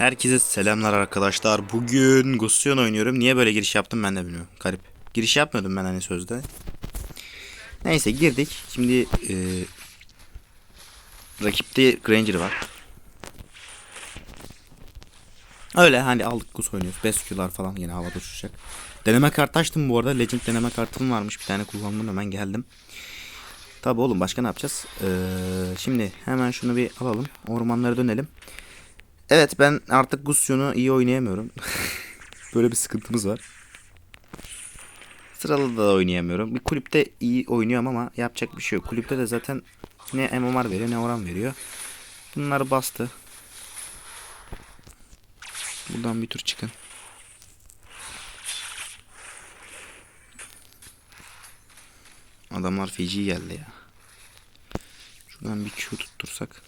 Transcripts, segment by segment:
Herkese selamlar arkadaşlar. Bugün Gusion oynuyorum. Niye böyle giriş yaptım ben de bilmiyorum. Garip. Giriş yapmıyordum ben hani sözde. Neyse girdik. Şimdi e, rakipte Granger var. Öyle hani aldık Gus oynuyoruz. Best Q'lar falan yine havada uçacak. Deneme kartı açtım bu arada. Legend deneme kartım varmış. Bir tane kullandım hemen geldim. Tabi oğlum başka ne yapacağız? Ee, şimdi hemen şunu bir alalım. Ormanlara dönelim. Evet ben artık Gusion'u iyi oynayamıyorum. Böyle bir sıkıntımız var. Sıralı da oynayamıyorum. Bir kulüpte iyi oynuyorum ama yapacak bir şey yok. Kulüpte de zaten ne MMR veriyor ne oran veriyor. Bunları bastı. Buradan bir tur çıkın. Adamlar feci geldi ya. Şuradan bir Q tuttursak.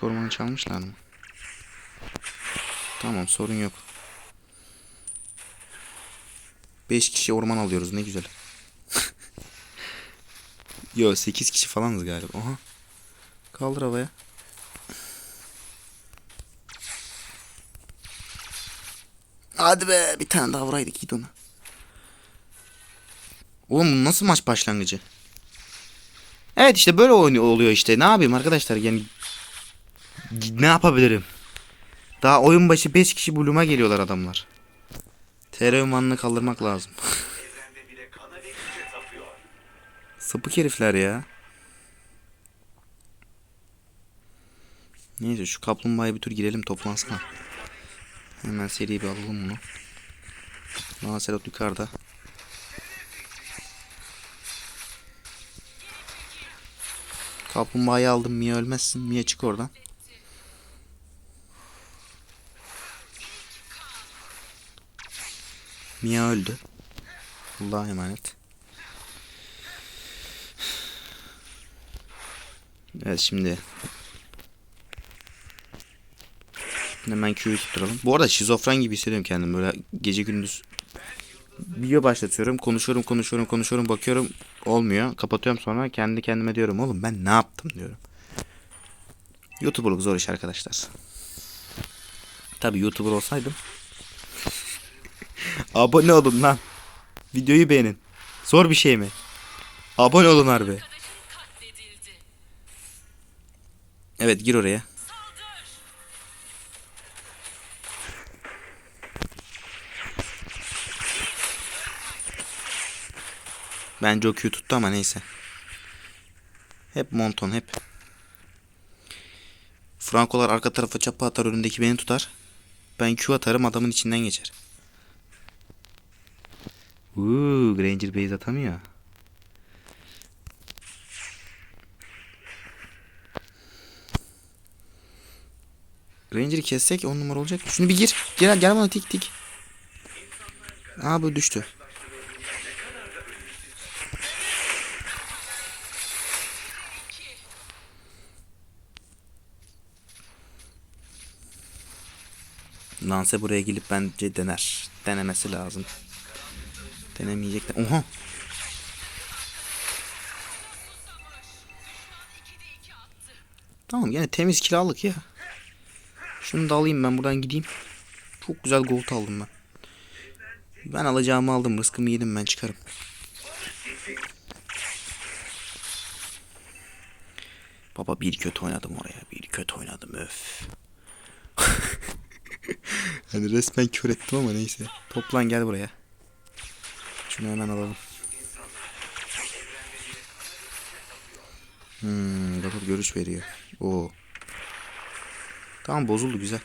Küçük ormanı çalmışlar mı? Tamam sorun yok. 5 kişi orman alıyoruz ne güzel. Yo 8 kişi falanız galiba. Oha. Kaldır havaya. Hadi be bir tane daha vuraydık git ona. Oğlum bu nasıl maç başlangıcı? Evet işte böyle oynuyor oluyor işte. Ne yapayım arkadaşlar yani ne yapabilirim? Daha oyun başı 5 kişi buluma geliyorlar adamlar. TR ünvanını kaldırmak lazım. Sapık herifler ya. Neyse şu kaplumbağaya bir tur girelim toplansana. Hemen seri bir alalım bunu. Lancelot yukarıda. Kaplumbağayı aldım. Mia ölmezsin. Mia çık oradan. Mia öldü. Allah'a emanet. Evet şimdi. Hemen Q'yu tutturalım. Bu arada şizofren gibi hissediyorum kendimi. Böyle gece gündüz video başlatıyorum. Konuşuyorum, konuşuyorum, konuşuyorum. Bakıyorum olmuyor. Kapatıyorum sonra kendi kendime diyorum. Oğlum ben ne yaptım diyorum. YouTuber'lık zor iş arkadaşlar. Tabi YouTuber olsaydım. Abone olun lan. Videoyu beğenin. Zor bir şey mi? Abone olun harbi. Evet gir oraya. Bence o Q tuttu ama neyse. Hep monton hep. Frankolar arka tarafa çapa atar önündeki beni tutar. Ben Q atarım adamın içinden geçer. Uuu Granger base atamıyor. Ranger'ı kessek 10 numara olacak. Şunu bir gir. Gel gel bana tik tik. Aa bu düştü. Lance buraya gelip bence dener. Denemesi lazım. Denemeyecek de. Oha. Tamam yine temiz kiralık ya. Şunu da alayım ben buradan gideyim. Çok güzel gold aldım ben. Ben alacağımı aldım. Rızkımı yedim ben çıkarım. Baba bir kötü oynadım oraya. Bir kötü oynadım öf. hani resmen kör ettim ama neyse. Toplan gel buraya. Şunu hemen alalım. Hmm, double görüş veriyor. Oo. Tamam bozuldu güzel.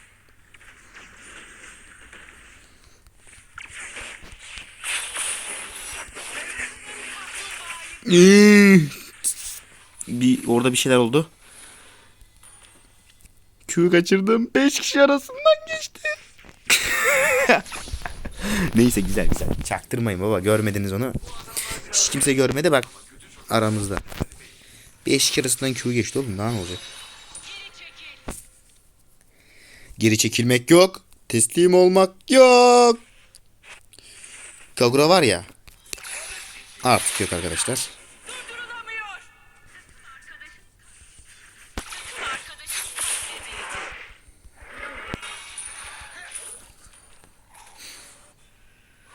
Bir orada bir şeyler oldu. Q kaçırdım. 5 kişi arasından geçti. Neyse güzel güzel. Çaktırmayın baba. Görmediniz onu. Hiç kimse görmedi bak. Aramızda. 5 kişi arasından Q geçti oğlum. Daha ne olacak? Geri çekilmek yok. Teslim olmak yok. Kagura var ya. Artık yok arkadaşlar.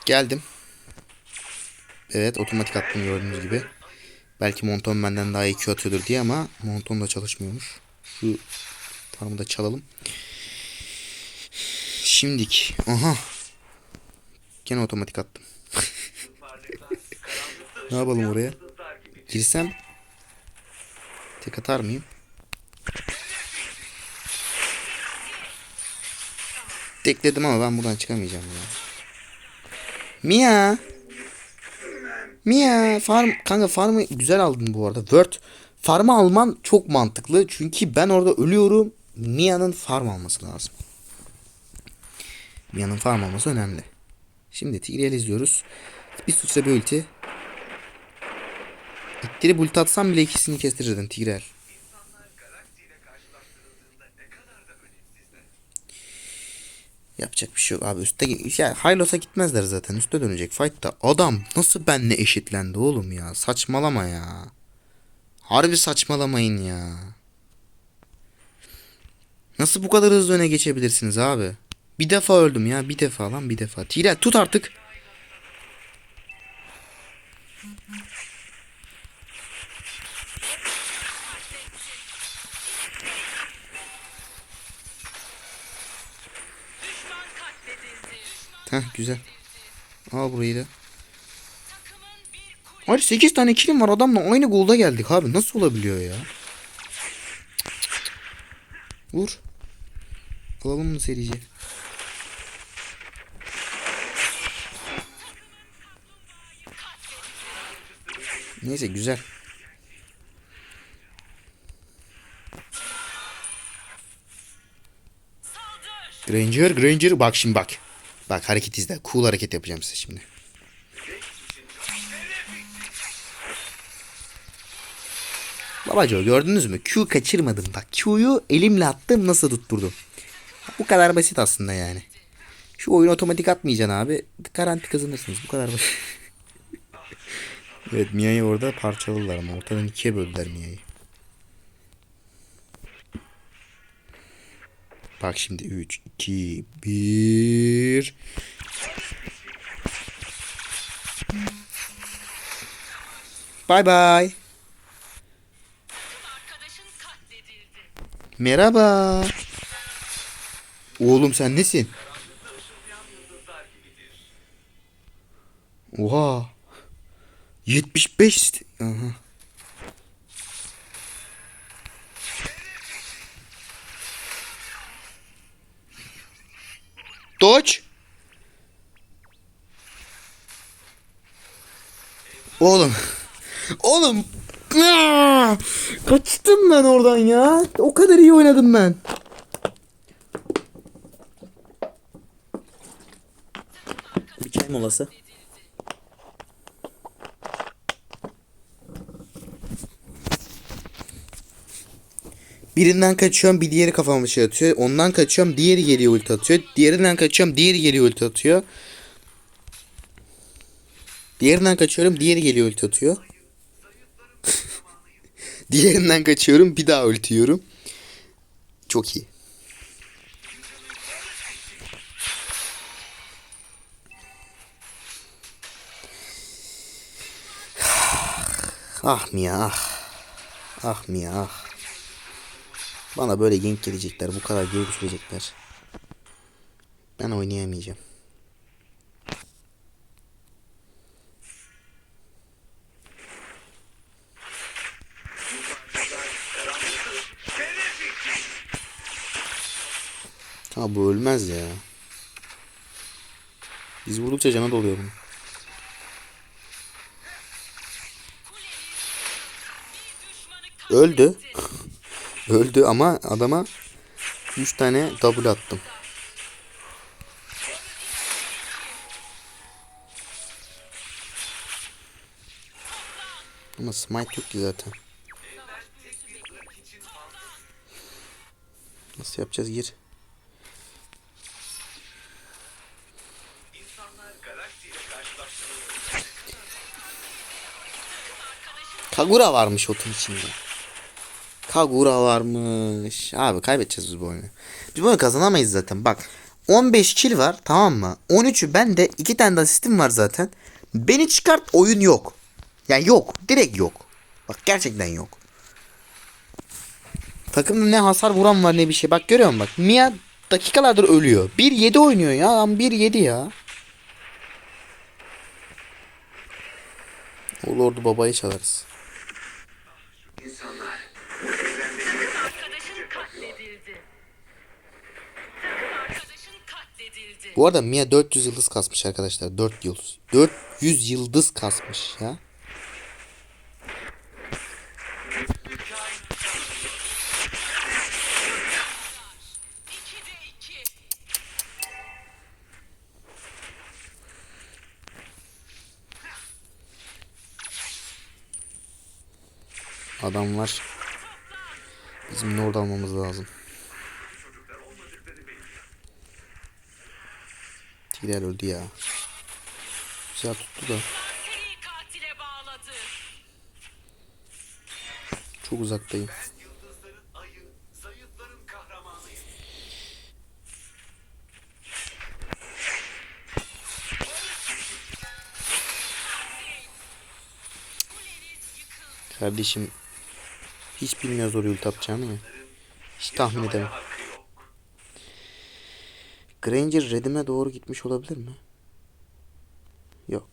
Geldim. Evet otomatik attım gördüğünüz gibi. Belki Monton benden daha iyi Q atıyordur diye ama Monton da çalışmıyormuş. Şu farmı da çalalım. Şimdik. Aha. Gene otomatik attım. ne yapalım oraya? Girsem tek atar mıyım? Tekledim ama ben buradan çıkamayacağım ya. Mia. Mia farm kanka farmı güzel aldın bu arada. Word farmı alman çok mantıklı. Çünkü ben orada ölüyorum. Mia'nın farm alması lazım. Mia'nın farm alması önemli. Şimdi Tigreal izliyoruz. Bir suçla bir ulti. İttirip ulti atsam bile ikisini kestirirdin Tigreal. Yapacak bir şey yok abi. Üste ya Hylos'a gitmezler zaten. Üste dönecek fight'ta. Adam nasıl benle eşitlendi oğlum ya? Saçmalama ya. Harbi saçmalamayın ya. Nasıl bu kadar hızlı öne geçebilirsiniz abi? Bir defa öldüm ya. Bir defa lan bir defa. Tigreal tut artık. Heh güzel. Al burayı da. Hayır 8 tane kilim var adamla aynı golda geldik abi. Nasıl olabiliyor ya? Vur. Alalım mı serici? Neyse güzel. Granger, Granger bak şimdi bak. Bak hareket izle. Cool hareket yapacağım size şimdi. Babaco gördünüz mü? Q kaçırmadım bak. Q'yu elimle attım nasıl tutturdum. Bu kadar basit aslında yani. Şu oyunu otomatik atmayacaksın abi. Garanti kazanırsınız. Bu kadar basit. evet Mia'yı orada parçaladılar ama ortadan ikiye böldüler Mia'yı. Bak şimdi 3, 2, 1. Bay bay. Merhaba. Oğlum sen nesin? Oha. 75. Aha. Doç. Oğlum. Oğlum. Kaçtım ben oradan ya. O kadar iyi oynadım ben. Bir çay molası. Birinden kaçıyorum bir diğeri kafama şey atıyor. Ondan kaçıyorum diğeri geliyor ulti atıyor. Diğerinden kaçıyorum diğeri geliyor ulti atıyor. Diğerinden kaçıyorum diğeri geliyor ulti atıyor. Diğerinden kaçıyorum bir daha ulti. Çok iyi. Ah Mia ah. Ah Mia ah. Bana böyle gank gelecekler. Bu kadar geri düşürecekler. Ben oynayamayacağım. Ha bu ölmez ya. Biz vurdukça cana doluyor bunun. Öldü. Öldü ama adama 3 tane double attım. Ama smite yok ki zaten. Nasıl yapacağız gir. Kagura varmış otun içinde. Kagura varmış. Abi kaybedeceğiz biz bu oyunu. Biz bu oyunu kazanamayız zaten. Bak 15 kill var tamam mı? 13'ü bende 2 tane de asistim var zaten. Beni çıkart oyun yok. Yani yok. Direkt yok. Bak gerçekten yok. Takımda ne hasar vuran var ne bir şey. Bak görüyor musun bak. Mia dakikalardır ölüyor. 1-7 oynuyor ya. Adam 1-7 ya. O Lord'u babaya çalarız. Bu arada Mia 400 yıldız kasmış arkadaşlar. 4 yıldız. 400 yıldız kasmış ya. Adam var. Bizim Lord almamız lazım. Tiger öldü ya. Güzel tuttu da. Çok uzaktayım. Kardeşim hiç bilmiyoruz oraya ulti atacağını ya. Hiç tahmin edemem. Granger Redim'e doğru gitmiş olabilir mi? Yok.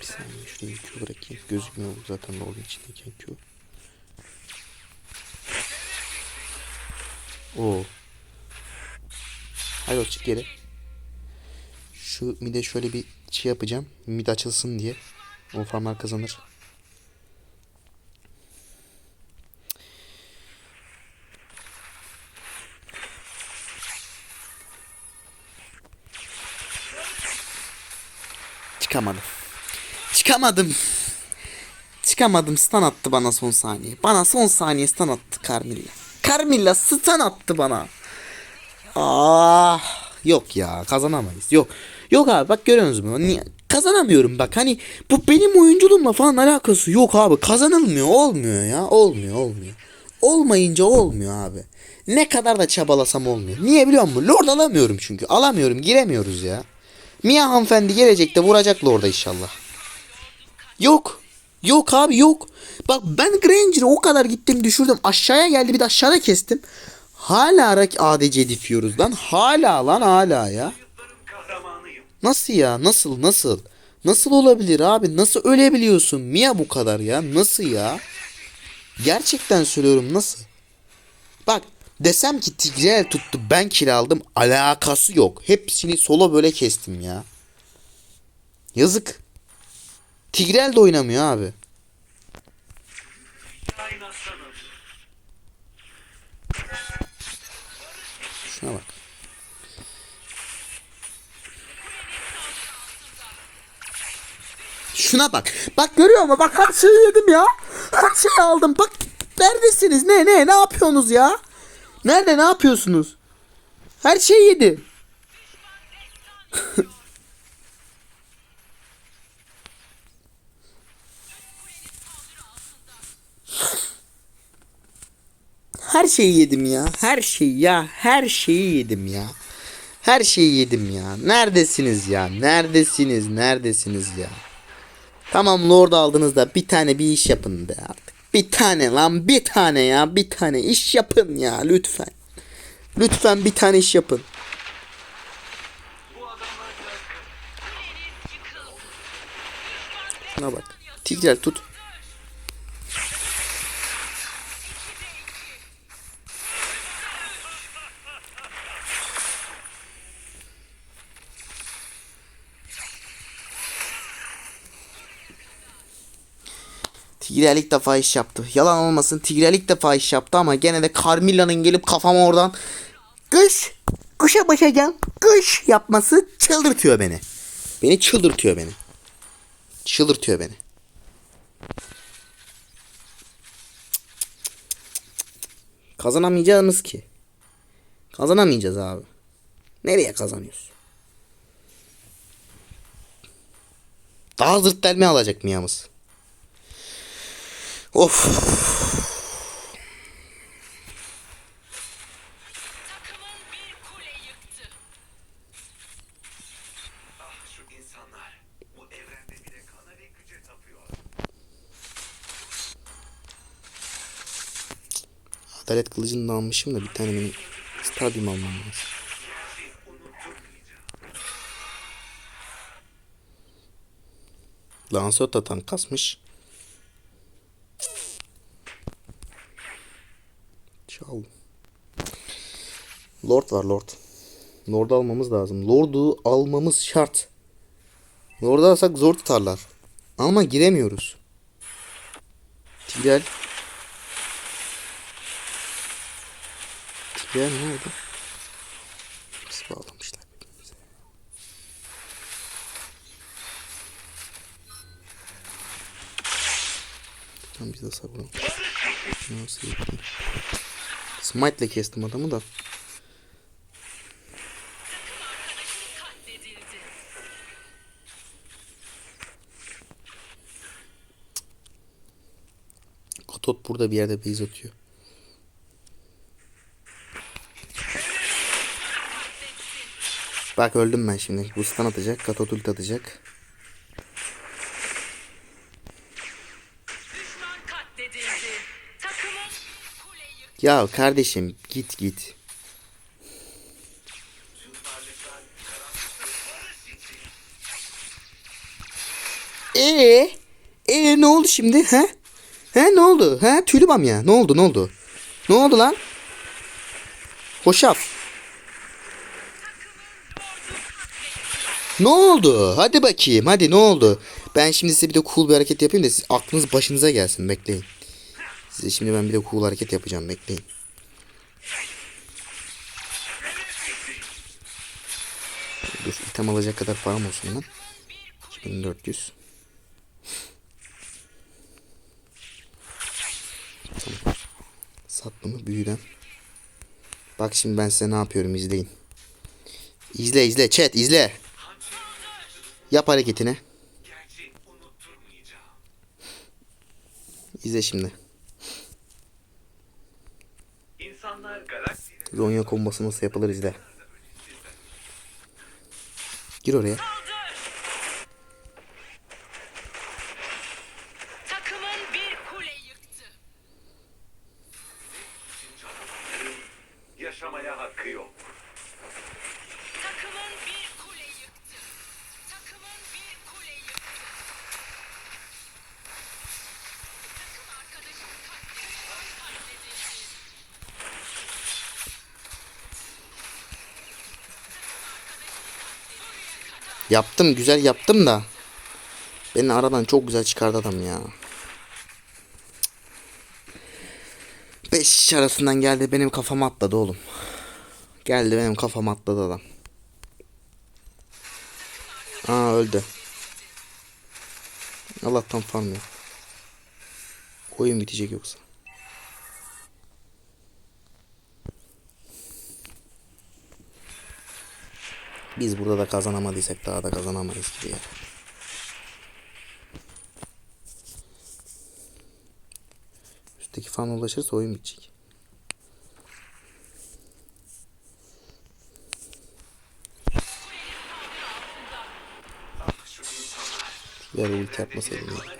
Bir saniye şuraya Q bırakayım. Gözükmüyor zaten Lord'un içindeyken Q. Oo. Hayır çık geri. Şu mide şöyle bir şey yapacağım. Mid açılsın diye. O farmlar kazanır. Çıkamadım. Çıkamadım. Çıkamadım. Stun attı bana son saniye. Bana son saniye stun attı Carmilla. Carmilla stun attı bana. Ah yok ya kazanamayız. Yok. Yok abi bak görüyorsunuz mu? Niye? Kazanamıyorum bak hani bu benim oyunculuğumla falan alakası yok abi. Kazanılmıyor olmuyor ya. Olmuyor olmuyor. Olmayınca olmuyor abi. Ne kadar da çabalasam olmuyor. Niye biliyor musun? Lord alamıyorum çünkü. Alamıyorum giremiyoruz ya. Mia hanımefendi gelecek de vuracak Lord'a inşallah. Yok. Yok abi yok. Bak ben Granger'ı o kadar gittim düşürdüm. Aşağıya geldi bir de aşağıda kestim. Hala rak ADC difiyoruz lan. Hala lan hala ya. Nasıl ya? Nasıl? Nasıl? Nasıl olabilir abi? Nasıl ölebiliyorsun? Mia bu kadar ya. Nasıl ya? Gerçekten söylüyorum nasıl? Bak desem ki Tigreal tuttu ben kill aldım alakası yok. Hepsini solo böyle kestim ya. Yazık. Tigreal de oynamıyor abi. Şuna bak. Şuna bak. Bak görüyor musun? Bak her şeyi yedim ya. Her şeyi aldım. Bak neredesiniz? Ne ne ne yapıyorsunuz ya? Nerede ne yapıyorsunuz? Her şeyi yedi. Her şeyi yedim ya. Her şeyi ya. Her şeyi yedim ya. Her şeyi yedim ya. Neredesiniz ya? Neredesiniz? Neredesiniz ya? Tamam Lord aldınız da bir tane bir iş yapın artık. Bir tane lan bir tane ya. Bir tane iş yapın ya lütfen. Lütfen bir tane iş yapın. Şuna bak. Tigreal tut. Tigreal ilk defa iş yaptı. Yalan olmasın Tigreal ilk defa iş yaptı ama gene de Carmilla'nın gelip kafama oradan kış kışa başacağım kış yapması çıldırtıyor beni. Beni çıldırtıyor beni. Çıldırtıyor beni. Kazanamayacağımız ki. Kazanamayacağız abi. Nereye kazanıyoruz? Daha zırt delme alacak Mia'mız. Of. Adalet kılıcını da almışım da bir tane benim stadyum almam lazım. Lancelot da tank kasmış. Lord var Lord. Lord'u almamız lazım. Lord'u almamız şart. Lord'u alsak zor tutarlar. Ama giremiyoruz. Tigreal. Tigreal nerede? Nasıl bağlamışlar birbirimize? Tamam biz de savuralım. Nasıl yapayım? Smite kestim adamı da. Katot burada bir yerde base atıyor. Bak öldüm ben şimdi. Bu stun atacak. Katot atacak. Ya kardeşim git git. Ee, ee ne oldu şimdi he? He ne oldu? He tüylü ya. Ne oldu ne oldu? Ne oldu lan? Hoşaf. Ne oldu? Hadi bakayım. Hadi ne oldu? Ben şimdi size bir de cool bir hareket yapayım da siz aklınız başınıza gelsin. Bekleyin. Size şimdi ben bir de cool hareket yapacağım. Bekleyin. Dur item alacak kadar param olsun lan. 2400. Tamam. Sattım mı büyüden. Bak şimdi ben size ne yapıyorum izleyin. İzle izle chat izle. Yap hareketini. İzle şimdi. Zonya kombası nasıl yapılır izle. Gir oraya. Yaptım güzel yaptım da. Beni aradan çok güzel çıkardı adam ya. 5 kişi arasından geldi benim kafama atladı oğlum. Geldi benim kafama atladı adam. Aa öldü. Allah'tan farm yok. Oyun bitecek yoksa. Biz burada da kazanamadıysak daha da kazanamayız gibi ya. Üstteki fan ulaşırsa oyun bitecek. Diğer ulti yapmasaydım ya.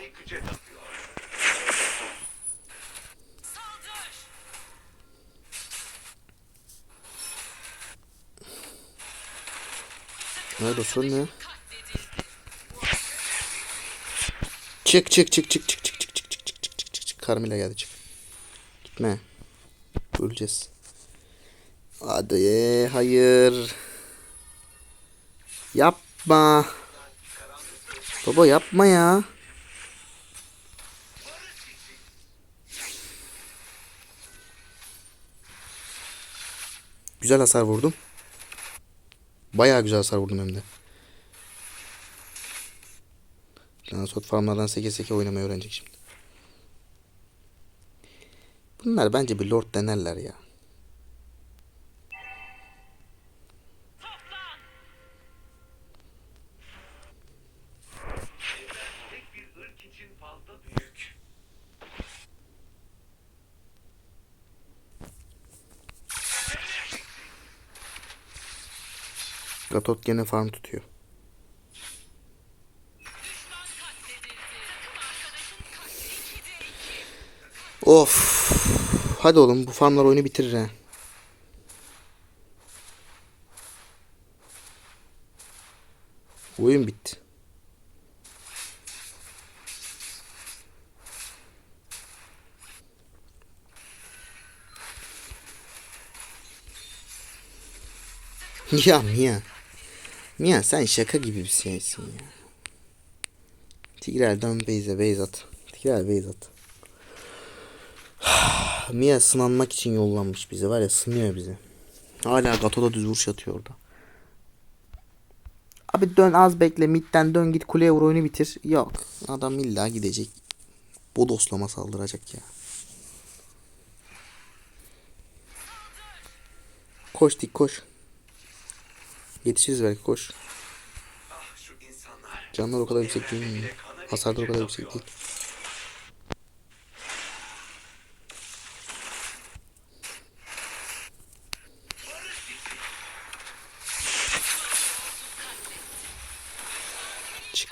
Nerede sorun ne? Çık çık çık çık çık çık çık çık çık çık çık çık çık Carmilla geldi çık. Gitme. Öleceğiz. Hadi hayır. Yapma. Baba yapma ya. Güzel hasar vurdum. Bayağı güzel hasar vurdum hem de. Lansot farmlardan seke seke oynamayı öğrenecek şimdi. Bunlar bence bir lord denerler ya. Toplan. Tek bir ırk için fazla büyük. Gatot gene farm tutuyor. Of. Hadi oğlum bu farmlar oyunu bitirir ha. Oyun bitti. Ya Mia. Mia sen şaka gibi bir şeysin ya. Tigrel'den Beyze Beyz at. Tigrel Beyz at. Mia sınanmak için yollanmış bize var ya sınıyor bize. Hala Gato'da düz vuruş atıyor orada. Abi dön az bekle midden dön git kuleye vur oyunu bitir. Yok adam illa gidecek. Bodoslama saldıracak ya. Koş dik koş. Yetişiriz belki koş. Canlar o kadar yüksek değil Hasarlar o kadar yüksek değil. Çık.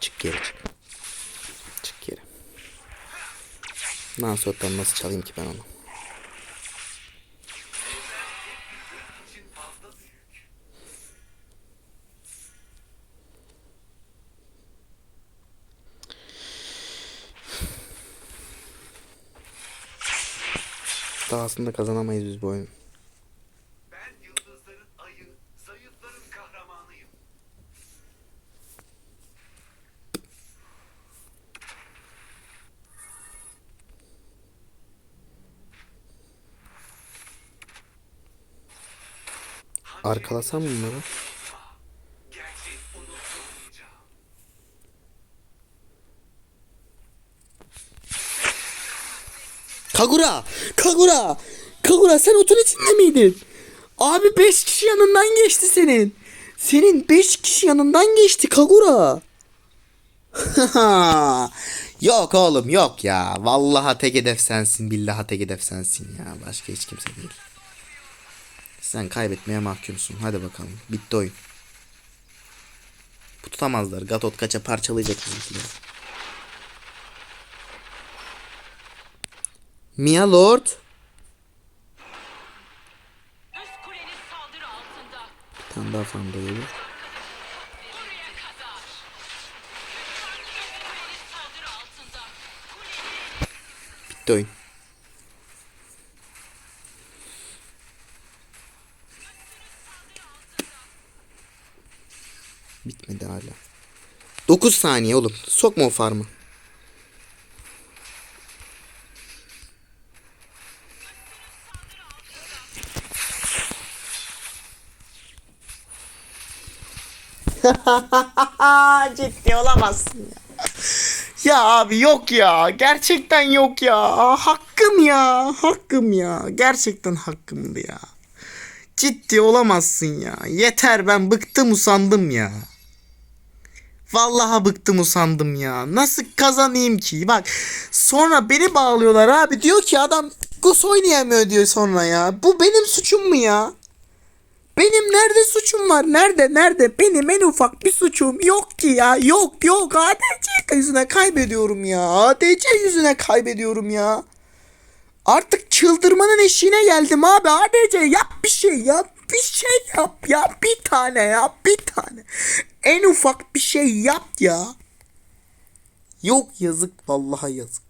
Çık nasıl çalayım ki ben onu? Daha aslında kazanamayız biz bu oyunu. Ayı. Arkalasam mı bunları? Kagura! Kagura! Kagura sen otun içinde miydin? Abi 5 kişi yanından geçti senin. Senin 5 kişi yanından geçti Kagura. yok oğlum yok ya. Vallahi tek hedef sensin. Billahi tek hedef sensin ya. Başka hiç kimse değil. Sen kaybetmeye mahkumsun. Hadi bakalım. Bitti oyun. Bu tutamazlar. Gatot kaça parçalayacak bizimkileri. Mia Lord. Bir tane daha fan altında. Bitti oyun. Bitmedi hala. 9 saniye oğlum. Sokma o farmı. Ciddi olamazsın ya. Ya abi yok ya. Gerçekten yok ya. Hakkım ya. Hakkım ya. Gerçekten hakkımdı ya. Ciddi olamazsın ya. Yeter ben bıktım usandım ya. Vallahi bıktım usandım ya. Nasıl kazanayım ki? Bak sonra beni bağlıyorlar abi. Diyor ki adam Gus oynayamıyor diyor sonra ya. Bu benim suçum mu ya? Benim nerede suçum var? Nerede? Nerede? Benim en ufak bir suçum yok ki ya. Yok yok. ADC yüzüne kaybediyorum ya. ADC yüzüne kaybediyorum ya. Artık çıldırmanın eşiğine geldim abi. ADC yap bir şey yap. Bir şey yap ya. Bir tane ya. Bir tane. En ufak bir şey yap ya. Yok yazık. Vallahi yazık ya.